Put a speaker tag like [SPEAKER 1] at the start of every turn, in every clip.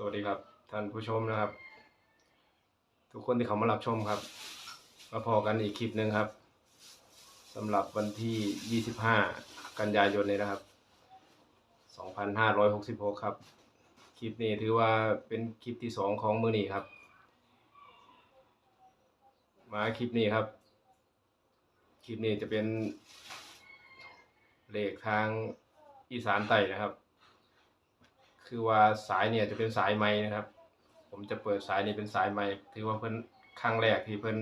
[SPEAKER 1] สวัสดีครับท่านผู้ชมนะครับ ทุกคนที่เขามารับชมครับ มาพอกันอีกคลิปหนึ่งครับสำหรับวันที่ 25 กันยายนนี้นะครับ 2566 ครับ คลิปนี้ถือว่าเป็นคลิปที่สองของมือนี้ครับ มาคลิปนี้ครับ คลิปนี้จะเป็นเลขทางอีสานใต้นะครับ คือว่าสายเนี่ยจะเป็นสายไม้นะครับ ผมจะเปิดสายนี้เป็นสายไม้ถือว่าเพิ่นครั้งแรกที่เพิ่น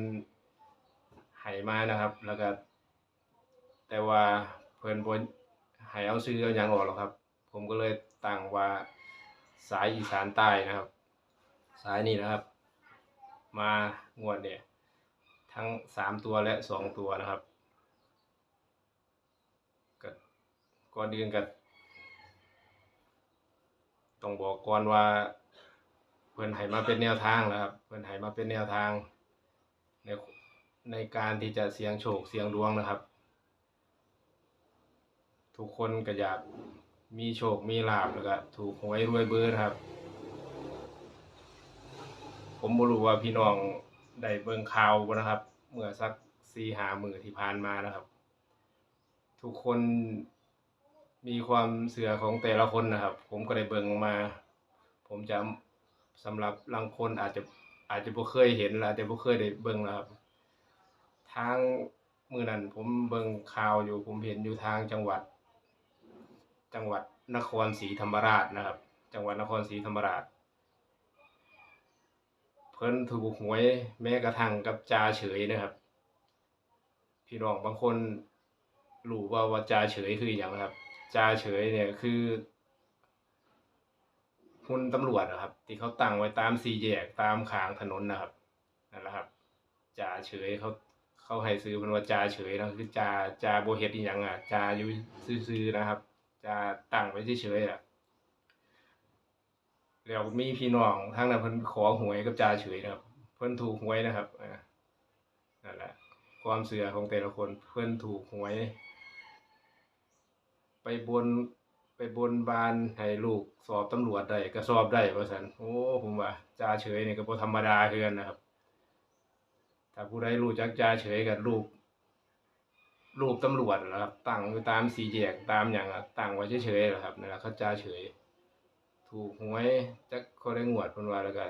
[SPEAKER 1] ให้มานะครับ แล้วก็ แต่ว่าเพิ่นบ่ให้เอาซื้อเอาหยังออกหรอกครับ ผมก็เลยตั้งว่าสายอีสานใต้นะครับ สายนี้นะครับ มางวดเนี่ย ทั้งสามตัวและสองตัวนะครับก็ก่อนอื่นก็ ต้องบอกก่อนว่า เพิ่อนให้มาเป็นแนวทางนะครับ เพิ่อนให้มาเป็นแนวทาง ในในการที่จะเสี่ยงโชคเสี่ยงดวงนะครับ ทุกคนก็อยากมีโชคมีลาบแล้วก็ถูกหวยรวยเบอร์นะครับ ผมบรู้ว่าพี่น้องได้เบิ่งข่าวนะครับ เมื่อสักสี่หามือที่ผ่านมานะครับ ทุกคน มีความเสื่อของแต่ละคนนะครับ ผมก็ได้เบิ่งมา ผมจะสำหรับบางคนอาจจะอาจจะบ่เคยเห็นอาจจะบ่เคยได้เบิ่งนะครับทางมือนั้นผมเบิ่งข่าวอยู่ผมเห็นอยู่ทางจังหวัด จังหวัดนครศรีธรรมราชนะครับ จังหวัดนครศรีธรรมราช เพิ่นถูกหวยแม้กระทั่งกับจ่าเฉยนะครับ พี่น้องบางคนรู้ว่าว่าจ่าเฉยคืออย่างนะครับ จ่าเฉยเนี่ยคือหุ่นตำรวจนะครับ ที่เขาตั้งไว้ตามสี่แยกตามขางถนนนะครับนั่นแหละครับจ่าเฉยเขาเขาให้ซื้อเป็นว่าจ่าเฉยนะคือจ่าจ่าโบเฮดอีหยังอะจ่าอยู่ซื่อๆนะครับจ่าตั้งไว้เฉยๆอะแล้วมีพี่น้องทางนั้นเพิ่นขอหวยกับจ่าเฉยนะครับ เพิ่นถูกหวยนะครับนั่นแหละความเสื่อของแต่ละคนเพิ่นถูกหวย ไปบนไปบนบานให้ลูกสอบตำรวจได้ก็สอบได้ว่าซั่นโอ้ผมว่าจ่าเฉยเนี่ยก็บ่ธรรมดาคือกันนะครับ ถ้าผู้ใดรู้จักจ่าเฉยก็รูปรูปตำรวจนะครับตั้งอยู่ตามสี่แยกตามหยังอะตั้งไว้เฉยๆนะครับนั่นแหละเขาจ่าเฉย ถูกหวยจักเขาได้งวดพนว่าแล้วก็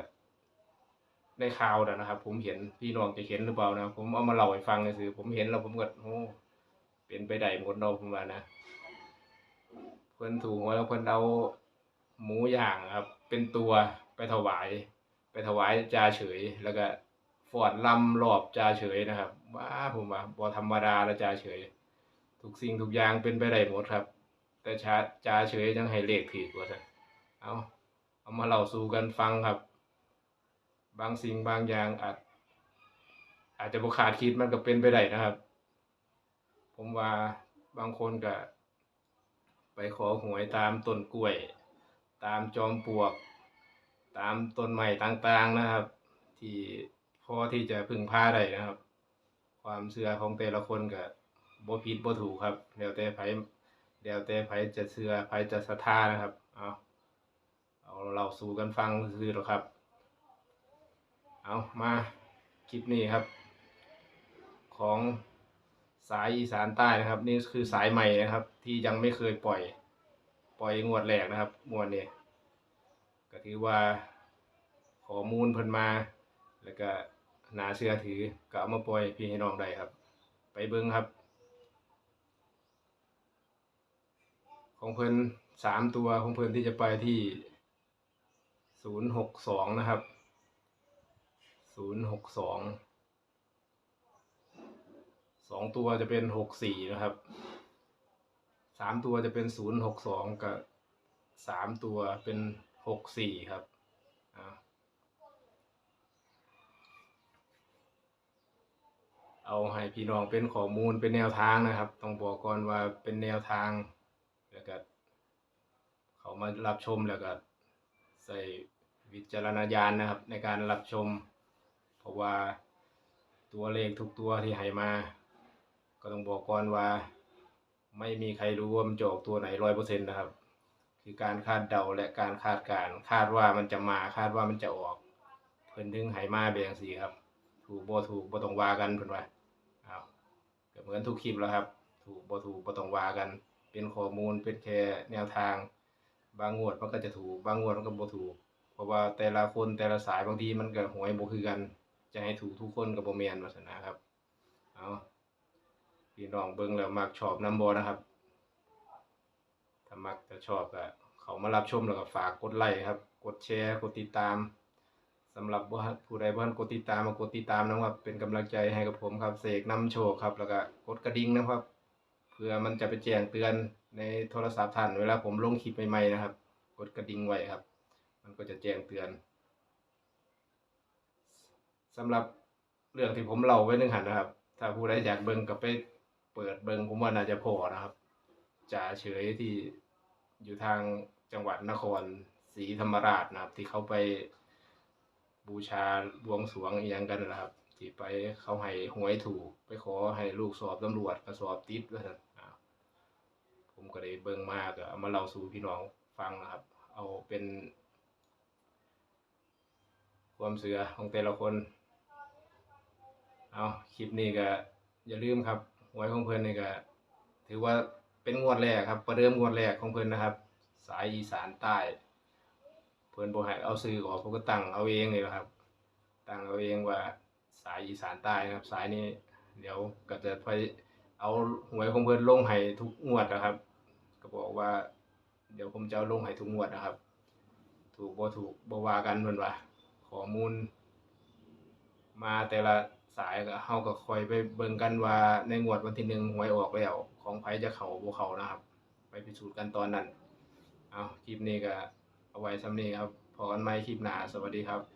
[SPEAKER 1] ในข่าวน่ะนะครับ ผมเห็นพี่น้องจะเห็นหรือเปล่านะผมเอามาเล่าให้ฟังซื่อๆผมเห็นแล้วผมก็โอ้เป็นไปได้หมดเนาะผมว่านะ เพิ่นถูกหวแล้วเพิ่นเอาหมูย่างครับ เป็นตัวไปถวาย ไปถวายจ่าเฉย แล้วก็ฟอดลำรอบจ่าเฉยนะครับว้าผมว่าบ่ธรรมดาล้วจ่าเฉย ทุกสิ่งทุกอย่างเป็นไปได้หมดครับ แต่ชาจ่าเฉยยังให้เลขถูกว่านเอาเอามาเล่าสู่กันฟังครับ บางสิ่งบางอย่างอาจอาจจะบ่คาดคิดมันก็เป็นไปได้นะครับ ผมว่าบางคนก็ ไปขอหวยตามต้นกล้วย ตามจอมปลวก ตามต้นไม้ต่างๆนะครับ ที่พอที่จะพึ่งพาได้นะครับ ความเชื่อของแต่ละคนก็บ่ผิดบ่ถูกครับแล้วแต่ไผแล้วแต่ไผจะเชื่อไผจะศรัทธานะครับเอาเอาเราสู่กันฟังซื่อหรอครับ เอามาคลิปนี้ครับ ของ สายอีสานใต้นะครับ นี่คือสายใหม่นะครับ ที่ยังไม่เคยปล่อย ปล่อยงวดแรกนะครับงวดนี้ก็ถือว่าข้อมูลเพิ่นมา แล้วก็หนาเชื่อถือก็เอามาปล่อยพี่ให้น้องได้ครับ ไปเบิ่งครับ ของเพิ่นสามตัวของเพิ่นที่จะไปที่ศูนย์หกสองนะครับศูนย์หกสอง สองตัวจะเป็นหกสี่นะครับสามตัวจะเป็นศูนย์หกสองกับสามตัวเป็นหกสี่ครับเอาให้พี่น้องเป็นข้อมูลเป็นแนวทางนะครับ ต้องบอกก่อนว่าเป็นแนวทางแล้วก็เขามารับชมแล้วก็ใส่วิจารณญาณนะครับ ในการรับชม เพราะว่าตัวเลขทุกตัวที่ให้มา ก็ต้องบอกก่อนว่า ไม่มีใครรู้ว่ามันจะออกตัวไหนร้อยเปอร์เซ็นต์นะครับ คือการคาดเดาและการคาดการคาดว่ามันจะมาคาดว่ามันจะออก เพิ่นถึงให้มาแบงซี่ครับ ถูกบ่ถูกบ่ต้องว่ากันเพิ่นว่าอ้าวก็เหมือนทุกคลิปแล้วครับ ถูกบ่ถูกบ่ต้องว่ากัน เป็นข้อมูลเป็นแค่แนวทาง บางงวดมันก็จะถูกบางงวดมันก็บ่ถูกเพราะว่าแต่ละคนแต่ละสายบางทีมันก็หวยบ่คือกัน จะให้ถูกทุกคนก็บ่แม่นวาซั่นนะครับ เอา พี่น้องเบิ่งแล้วมักชอบนํบ่นะครับ ถ้ามักจะชอบก็เขามารับชมแล้วก็ฝากกดไลค์ครับ กดแชร์ กดติดตามสำหรับผู้ใดบ่ทันกดติดตามมากดติดตามนะครับ เป็นกำลังใจให้กับผมครับเสกนำโชคครับ แล้วก็กดกระดิ่งนะครับ เพื่อมันจะไปแจ้งเตือนในโทรศัพท์ท่านเวลาผมลงคลิปใหม่ๆนะครับ กดกระดิ่งไว้ครับ มันก็จะแจ้งเตือนสำหรับเรื่องที่ผมเล่าไว้หนึงหันนะครับ ถ้าผู้ใดอยากเบิ่งก็ไป เปิดเบิงผมว่าน่าจะพอนะครับจ่าเฉยที่อยู่ทางจังหวัดนครศรีธรรมราชนะครับ ที่เขาไปบูชาบวงสรวงอีหยังกันนะครับ ที่ไปเขาให้หวยถูก ไปขอให้ลูกสอบตำรวจก็สอบติดว่าซั่นอ้าวผมก็ได้เบิ่งมากเอามาเล่าสู่พี่น้องฟังนะครับ เอาเป็น ความเสือของแต่ละคน เอาคลิปนี้ก็อย่าลืมครับ หวยของเพิ่นนี่ก็ถือว่าเป็นงวดแรกครับ ประเดิมงวดแรกของเพิ่นนะครับ สายอีสานใต้ เพิ่นบ่ให้เอาซื้อออกผมก็ตั้งเอาเองนี่แหละครับ ตั้งเอาเองว่าสายอีสานใต้นะครับ สายนี้ เดี๋ยวก็จะไปเอาหวยของเพิ่นลงให้ทุกงวดนะครับ ก็บอกว่า เดี๋ยวผมจะเอาลงให้ทุกงวดนะครับ ถูกบ่ถูกบ่ว่ากันเพิ่นว่าข้อมูล มาแต่ละ สายก็เฮาก็คอยไปเบิ่งกันว่าในงวดวันที่หนึ่งหวยออกแล้ว ของไผจะเขาบ่เขานะครับ ไปพิสูจน์กันตอนนั้น เอาคลิปนี้ก็เอาไว้สำนี้ครับพอกันใหม่คลิปหน้าสวัสดีครับ